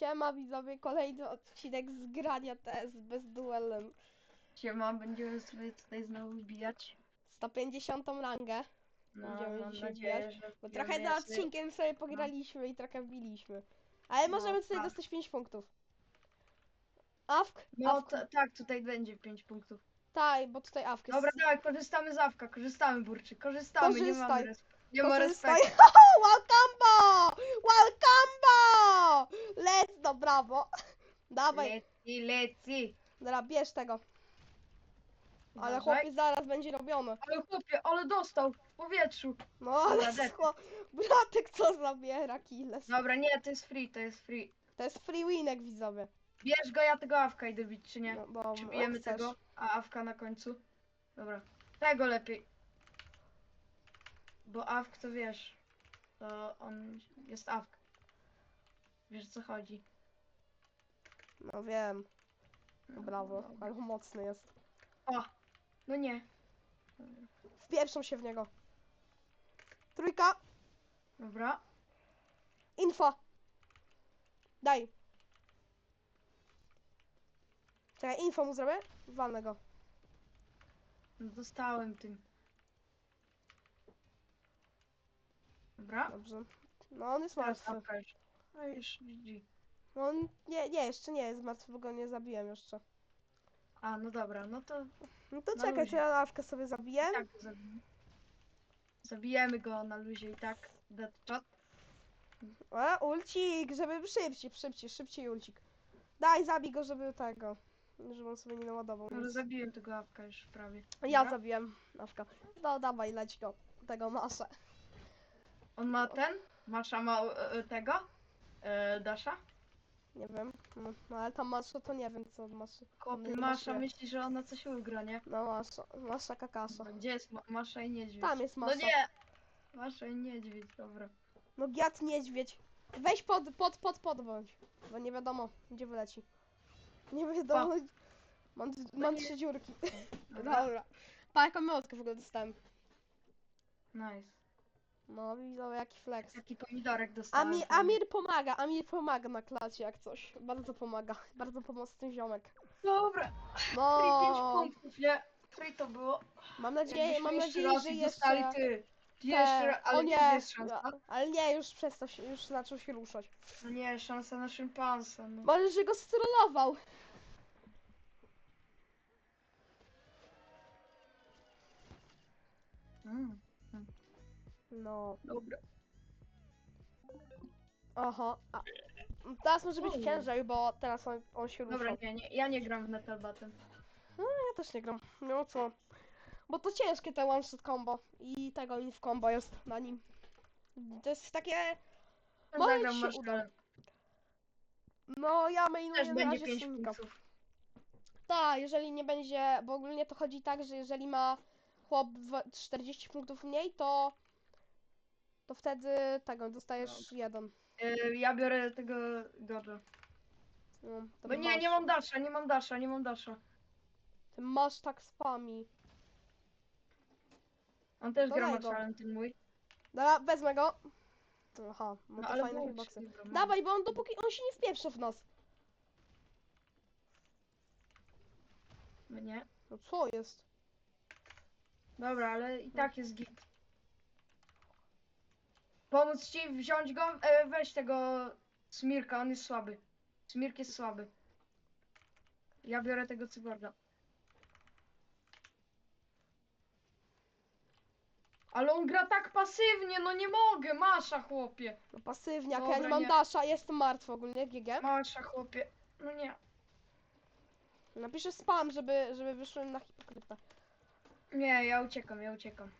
Siema widzowie, kolejny odcinek z grania TS bez duelem. Siema, będziemy sobie tutaj znowu wbijać. 150 rangę, No, Będziemy mam dzisiaj nadzieję, że bo wbijemy trochę za sobie- odcinkiem sobie pograliśmy i trochę wbiliśmy. Ale No, możemy tutaj tak. dostać 5 punktów. Awk? No Awk? ta, tak, tutaj będzie 5 punktów. Tak, bo tutaj awk jest. Dobra, dawaj, korzystamy z awka, korzystamy Burczy, korzystamy, nie Korzystaj. mamy res- Nie ma Korzystaj. respektu. Welcome! Welcome! Let's, no brawo. Dawaj, Leci, leci. dobra, bierz tego. Ale Uważaj. chłopie zaraz będzie robione. Ale chłopie, ale dostał w powietrzu. No ale Dobra, scho... bratek co zabiera killes. Dobra, nie, to jest free, to jest free. To jest free winek widzowie. Bierz go, ja tego awka idę bić, czy nie? No, bo Czy bijemy chcesz. tego, a awka na końcu? Dobra, tego lepiej. Bo awk to wiesz, to on jest awk. Wiesz o co chodzi. No wiem, No, brawo, dobra. ale mocny jest. O, no nie. Wpieprzą się w niego. Trójka, Dobra. info. Daj. Czekaj, info mu zrobię? Walnę go. No dostałem tym. Dobra. Dobrze. No on jest Teraz martwy. awka już. A już GG. No on nie, nie, jeszcze nie jest martwy, bo go nie zabiłem jeszcze. A, no dobra, no to No to czekaj, luzie. to ja lawkę sobie zabiję. tak zabijemy. Zabijemy go na luzie i tak. Dead chat. A, ulcik, żeby szybciej, szybciej, szybciej ulcik. Daj, zabij go, żeby tego, żeby on sobie nie naładował. Ale nic. zabiłem tego awka już prawie. Ja Dobra. zabiłem, nawka. No dawaj, leć go, tego masę. On ma ten? Masza ma e, e, tego? E, Dasha? Nie wiem, no, no ale tam masza to nie wiem co masza. Kopie, Nie Masza myśli, że ona coś ugra, nie? No masza, masza kakasza. Gdzie jest ma Masza i niedźwiedź? Tam jest No masza. nie! Masza i niedźwiedź, dobra. No giat niedźwiedź. Weź pod, pod, pod, pod bądź. Bo nie wiadomo, gdzie wyleci. Nie wiadomo. Mam, mam nie- trzy dziurki. Dobra. Dobra. Pa, jaką miotkę w ogóle dostałem. Nice. No, widzę jaki flex. Taki pomidorek dostałem. Amir, pomaga, Amir pomaga na klacie jak coś. Bardzo pomaga. Bardzo pomocny ziomek. Dobra, No, free 5 punktów, nie? Free to było. mam nadzieję, Jakbyśmy mam jeszcze nadzieję, raz że ich jeszcze... dostali ty. te- Jeszcze raz, ale o nie, nie, jest szansa. no, ale nie, już przestał się, już zaczął się ruszać. No nie, szansa na szympansa. No. Może, że go strollował. Mm, No, dobra. aha. A, teraz może być ciężej, bo teraz on, on się rusza. Dobra, nie, nie, ja nie gram w Metalbatem. Ja też nie gram. No co? Bo to ciężkie te one shot combo i tego inf combo jest na nim. To jest takie... Może Zagram ci się masz uda. No ja Też mainuję na będzie razie 5 Symika. punktów. Tak, jeżeli nie będzie, bo ogólnie to chodzi tak, że jeżeli ma chłop dwa- 40 punktów mniej, to to wtedy tego dostajesz jeden. Y, ja biorę tego Gojo. No, to Bo nie, masz, nie mam dasza, nie mam dasza, nie mam dasza. Ty masz tak spami. On też To gra daj go. ten mój. Dobra, wezmę go. Aha, no No to ale fajne hitboxy. Dawaj, bo on dopóki on się nie wpieprzy w nas. No nie. No co jest? Dobra, ale i tak jest git. Pomóc ci wziąć go? E, weź tego Smirka, on jest słaby. Smirk jest słaby. Ja biorę tego cyborga. Ale on gra tak pasywnie, no nie mogę, masza chłopie. No pasywniak, ja Dobra, nie mam nie. dasza, jestem martwy ogólnie, GG. Masza chłopie. No nie. Napiszę spam, żeby, żeby wyszłem na hipokrytę. Nie, ja uciekam, ja uciekam.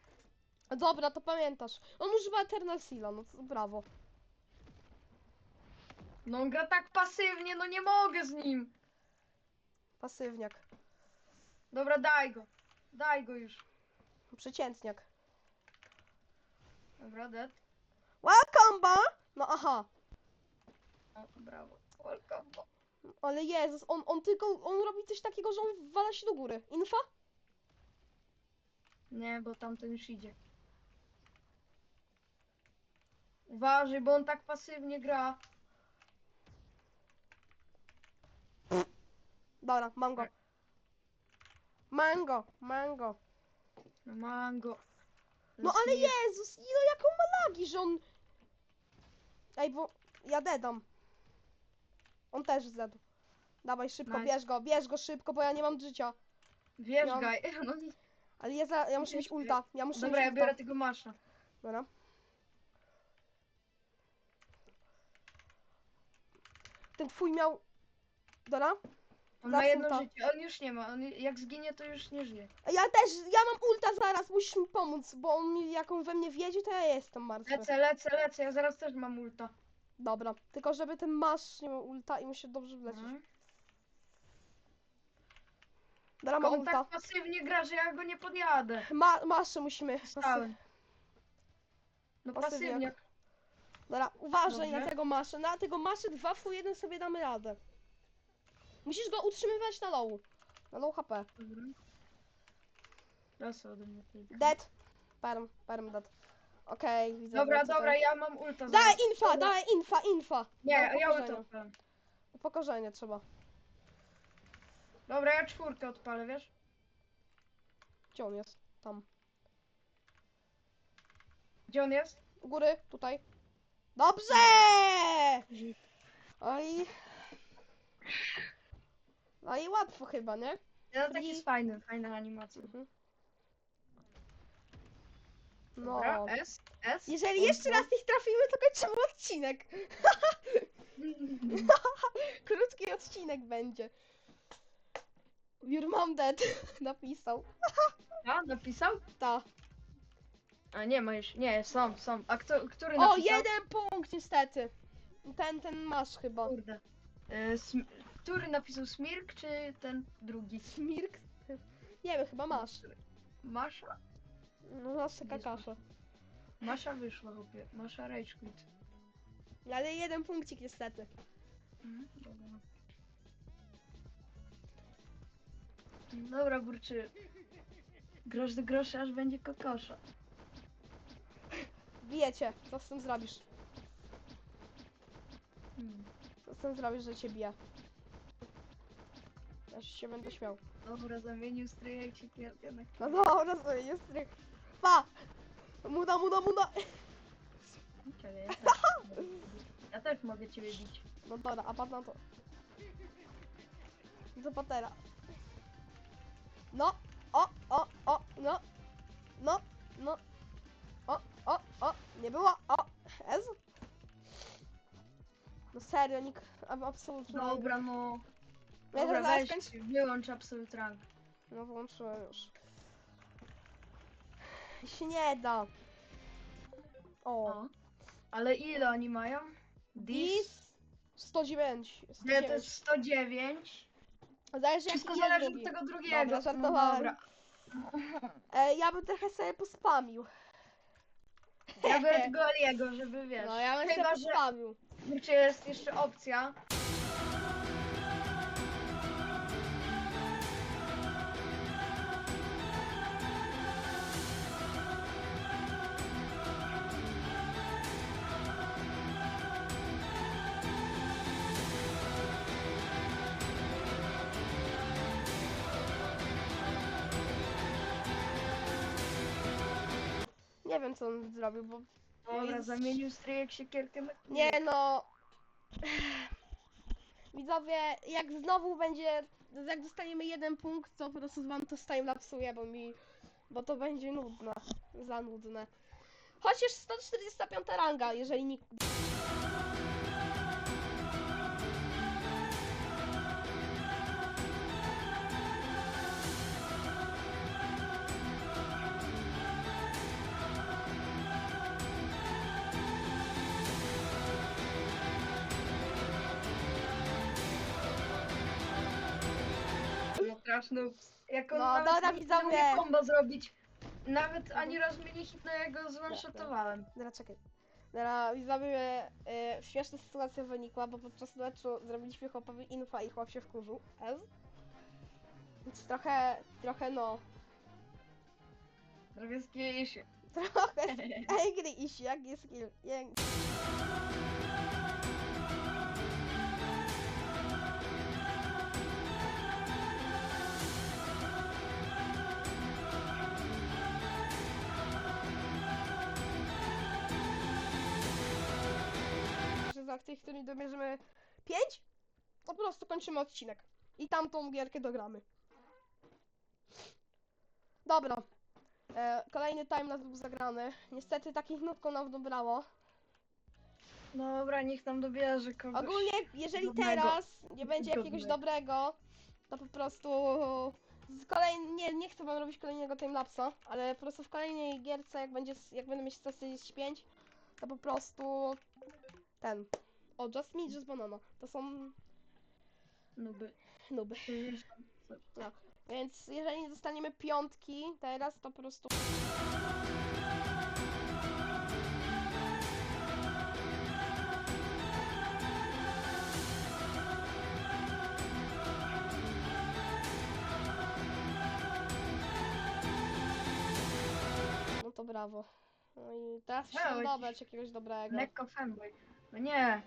Dobra, to pamiętasz. On używa Eternal Seala, no to brawo. No on gra tak pasywnie, no nie mogę z nim. Pasywniak. Dobra, daj go. Daj go już. Przeciętniak. Dobra, dead. Welcome, ba! No aha. O, brawo. Welcome. Ale Jezus, on, on tylko, on robi coś takiego, że on wala się do góry. Infa? Nie, bo tamten już idzie. Uważaj, bo on tak pasywnie gra. Dobra, mam go. Mango, mango. No mango. No ale Jezus, no jaką ma lagi, że on... Ej, bo ja dedam. On też zedł. Dawaj szybko, Nice. bierz go, bierz go szybko, bo ja nie mam życia. Wjeżdżaj. No, Ale ja, za, ja muszę mieć ulta, ja muszę dobra, mieć ja ulta. biorę tego masza. Dobra. Ten twój miał... Dobra. On ma Zawsze jedno to. życie, on już nie ma. On jak zginie, to już nie żyje. Ja też, ja mam ulta zaraz, musisz mi pomóc, bo on mi, jak on we mnie wiedzie, to ja jestem martwy. Lecę, lecę, lecę, ja zaraz też mam ulta. Dobra, tylko żeby ten masz nie miał ulta i mu się dobrze wlecieć. Mhm. Dobra, ma On ulta. tak pasywnie gra, że ja go nie podjadę. Ma, maszy musimy. Pasy... Stałem. No pasywniak. Dobra, uważaj na Dobrze. tego maszy. Na tego maszy 2 w 1 sobie damy radę. Musisz go utrzymywać na low. Na low HP. Dobra. Raz ode mnie tylko. Dead. Perm, perm dead. Okej, widzę. Dobra, co to- dobra, ja mam ulta. Daj zaraz. infa, daj infa, infa. Nie, Na ja ulta odpalam. Upokorzenie trzeba. Dobra, ja czwórkę odpalę, wiesz? Gdzie on jest? Tam. Gdzie on jest? U góry, tutaj. Dobrze! Oj. No i łatwo chyba, nie? Taki I- jest fajny, fajna animacja. Mhm. No. Dobra, S, S. Jeżeli jeszcze raz ich trafimy, to kończymy odcinek. Krótki odcinek będzie. Your mom dead napisał. A, napisał? Ta. A nie ma już, nie, są, są. A kto, który O, napisał? jeden punkt niestety. Ten, ten masz chyba. Kurde. E, sm- który napisał Smirk, czy ten drugi? Smirk? Nie wiem, chyba masz. Masza? No masz taka kasza. Masza wyszła, chłopie. Masza Rage Quit. Ale jeden punkcik niestety. Mhm, dobra. Dobra, burczy. Grosz do grosza, aż będzie kokosza. Bijecie. Co z tym zrobisz? Hmm. Co z tym zrobisz, że cię bije? Ja się będę śmiał. Dobra, zamienił stryjek się pierdzielek. No dobra, sobie jest strych. Pa! Muda, muda, muda! Czekaj, ja też, ja też mogę ciebie bić. No dobra, a patrz na to. Do patera. No, o, o, o, no, no, no, o, o, nie było, o, Ez? No serio, nikt, ab- absolutnie. Dobra, no. Ja Dobra, zaraz weź, kończę. wyłącz Absolute Rank. No włączyłem już. Się nie da. O, O. Ale ile oni mają? Dis? dis 109. Nie, to 109. jest 109. Zależy jak Wszystko idzie zależy drugi. od tego drugiego. Dobra, no żartowałem. dobra. E, ja bym trochę sobie pospamił. Tego Aliego, żeby wiesz. No ja bym Chyba, sobie że kurczę, jest jeszcze opcja. Wiem co on zrobił, bo... Dobra, zamienił stryjek siekierkę na Nie no... Widzowie, jak znowu będzie... Jak dostaniemy jeden punkt, to po prostu wam to timelapsuję, bo mi... Bo to będzie nudne. Za nudne. Chociaż 145 ranga, jeżeli nikt... Jak on No, nawet dobra, nie widzowie. umie combo zrobić. Nawet ani razu mnie nie hitnął, jak go zone-shotowałem. Dobra, czekaj. Dobra, widzowie, y, śmieszna sytuacja wynikła, bo podczas meczu zrobiliśmy chłopowi infa i chłop się wkurzył. Ez? Więc trochę, trochę no, skieje się. trochę angry ish, jak jest kill. Jak... tych, których dobierzemy 5, to po prostu kończymy odcinek. I tamtą gierkę dogramy. Dobra. E, kolejny time nas był zagrany. Niestety takich nutką nam dobrało. Dobra, niech tam dobierze kogoś. Ogólnie, jeżeli dobrego. teraz nie będzie jakiegoś Dobrego. to po prostu z kolej... nie, nie chcę wam robić kolejnego timelapsa, ale po prostu w kolejnej gierce, jak będzie, jak będę mieć 145, to po prostu ten. O, Just Me, Just Banana. To są Nuby. nuby. 60. Więc jeżeli nie dostaniemy piątki teraz, to po prostu... No to brawo. No i teraz Brawo, musimy ci- dobrać jakiegoś dobrego. Lekko fanboy. No nie.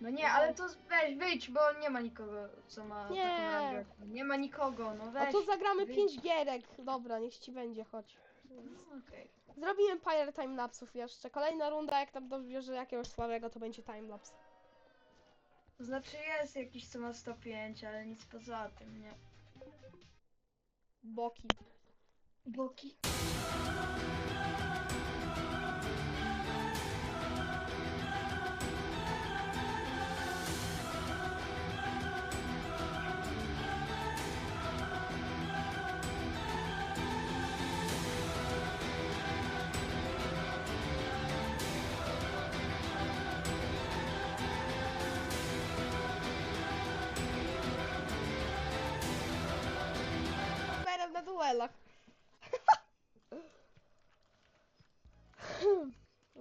No nie, ale to weź, wyjdź, bo nie ma nikogo, co ma Nie. taką rangę. Nie ma nikogo, no No weź. to zagramy wyjdź. 5 gierek. Dobra, niech ci będzie, chodź. Okej. Zrobimy parę timelapsów jeszcze. Kolejna runda, jak tam dobierze jakiegoś słabego, to będzie timelapse. To znaczy jest jakiś, co ma 105, ale nic poza tym, nie. Boki. Boki.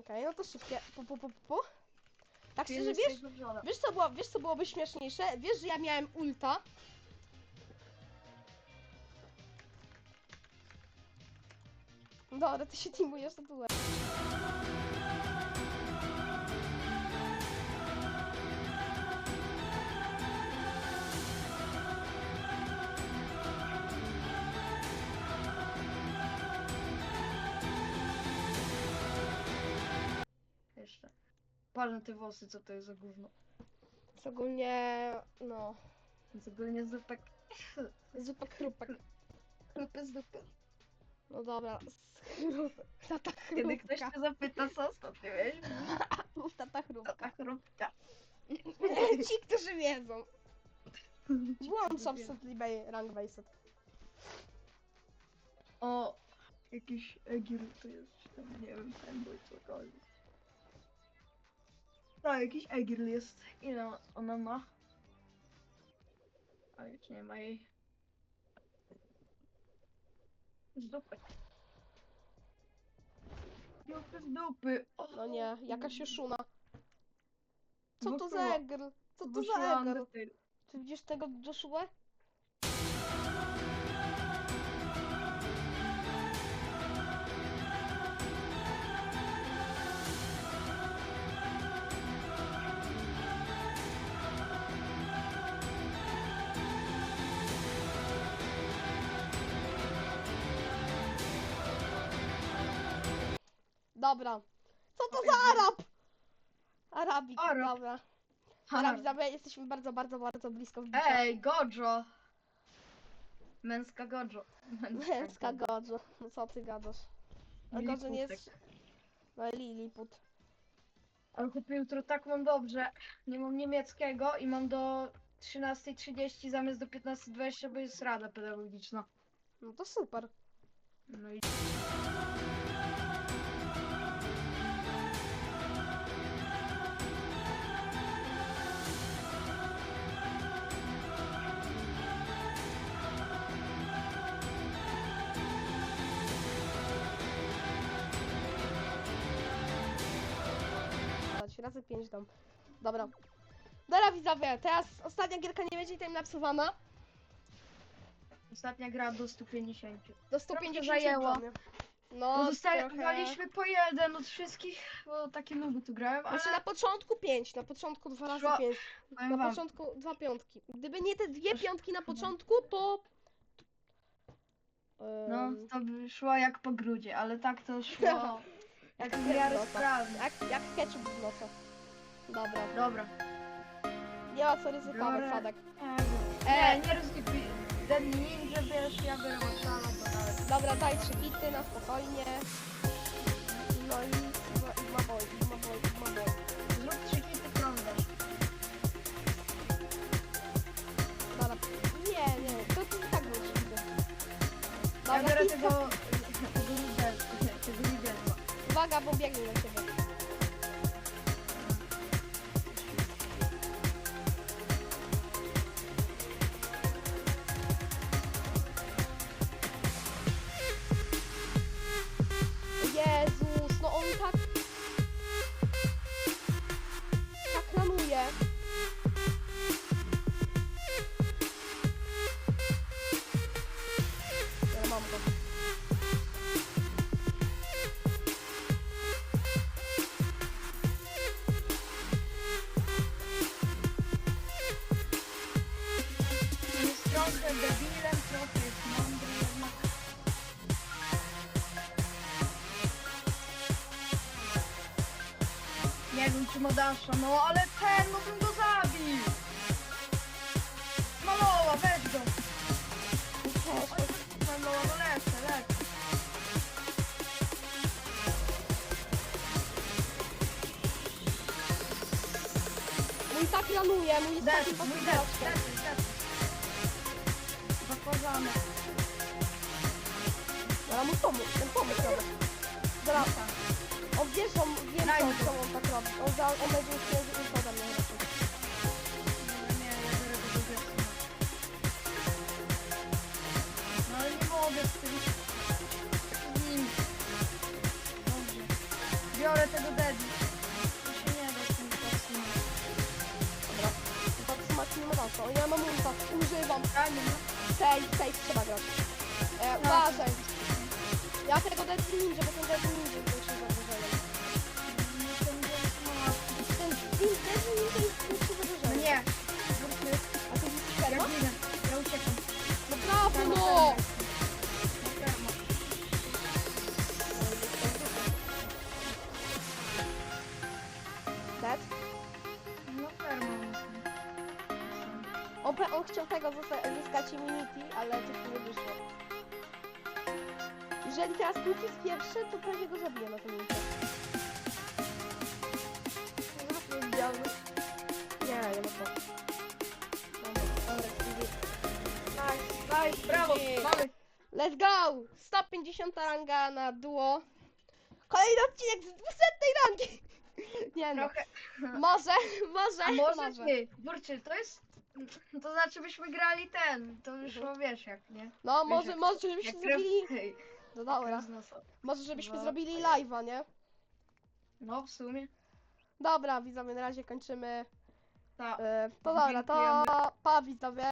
Okej, no to szybkie. Pu, pu, pu, pu. Tak Ty szczerze, jesteś wiesz, wiesz, co było, wiesz co byłoby śmieszniejsze? Wiesz, że ja miałem ulta. Dobra, ty się teamujesz na duel. Palę te włosy, co to jest za gówno. Jest ogólnie, no, ogólnie zupek. zupa chrupek. Chrupy z dupy. No dobra, z chrupek. Tata Kiedy ktoś chrupka. mnie zapyta, co ostatnio wiesz? Tata To chrupka. ta chrupka. Ci, którzy wiedzą. Włączam sobie rank based. O, jakiś Egir to jest, czy tam, nie wiem, fanboy, cokolwiek. Tak, jakiś Egir jest. Ile ona ma? A już nie ma jej. Z dupy. Dupy z dupy. O, No nie, jakaś Juszuna. Co to za Joshua. Co to za? Undertale. Ty widzisz tego Joshua? Dobra. Co to za Arab? Arabik, Arab. dobra. Dobra, widzowie, jesteśmy bardzo, bardzo, bardzo blisko wbicia. Ej, Gojo! Męska Gojo. Męska Godzo. No co ty gadasz? A Godzo nie jest... Liliputek. No Liliput. Ale chłopie, jutro tak mam dobrze. Nie mam niemieckiego i mam do 13.30 zamiast do 15.20, bo jest rada pedagogiczna. No to super. No i razy 5 dam. Dobra. Dobra widzowie, teraz ostatnia gierka nie będzie tam napsuwana. ostatnia gra do 150. Do 150 zajęło. dla mnie. No, trochę. Dostaliśmy po jeden od wszystkich, bo takie nuby tu grałem, ale Znaczy na początku 5, na początku 2 razy Szło- 5. powiem Na wam, początku dwa piątki. Gdyby nie te dwie piątki na początku, to... no to by szło jak po grudzie, ale tak to szło jak w miarę jak, jak ketchup w nosa. Dobra. Dobra. Nie ma co ryzykować, Biorę. Sadek. Nie, E, nie ryzykuj. Ten ninja wiesz, ja biorę Marszala, to nawet. dobra, daj trzy hity na spokojnie. No i, no, i ma boj, i ma boj, i ma boj. Zrób trzy hity prąda. Dobra. Nie, nie, to ty i tak był hity. Ja Dobra, biorę hit- tego... vagabundeira. Nie wiem czy ma dasza, no ale ten, no bym go zabił! Maloła, weź go! Oj, Maloła, no lecę, lecę. Mój tak ranuje, mój jest Dec, takim mój takim dec, graczkiem. dec, dec. Zakładamy. Dobra, mu pomóż, ten on wie, że on wie, Daj co, to. on tak robi. On, za, on będzie już miał info mnie. Nie, nie, ja biorę tego dziecka. No ale nie mogę z tym. Z nim. Dobrze. Biorę tego Daddy. To się nie da z tym powstrzymać. Dobra. Podtrzymać nie ma za co. Ja mam ulta, używam. Daj mi, no. Tej, tej trzeba grać. E, uważaj. Ja tego Dead Ninja, bo ten Dead Ninja 12 minut, ale coś nie wyszło. Jeżeli teraz Kucis pierwszy, to prawie go zabiję na tym minutę. Nie, nie ma to. Nice, nice, brawo, mamy. Let's go! 150 ranga na duo. Kolejny odcinek z 200 rangi! Nie no. Trochę. Może, może, A może. może. Ty, Burczy, to jest to znaczy byśmy grali ten. To już no, wiesz jak, nie? No, Wiesz, może, jak- może żebyśmy Jak zrobili... No dobra, krew z nosa. może żebyśmy No. zrobili live'a, nie? No w sumie. Dobra, widzowie, na razie kończymy. Tak. E, To dobra, to Dziękujemy. pa widzowie,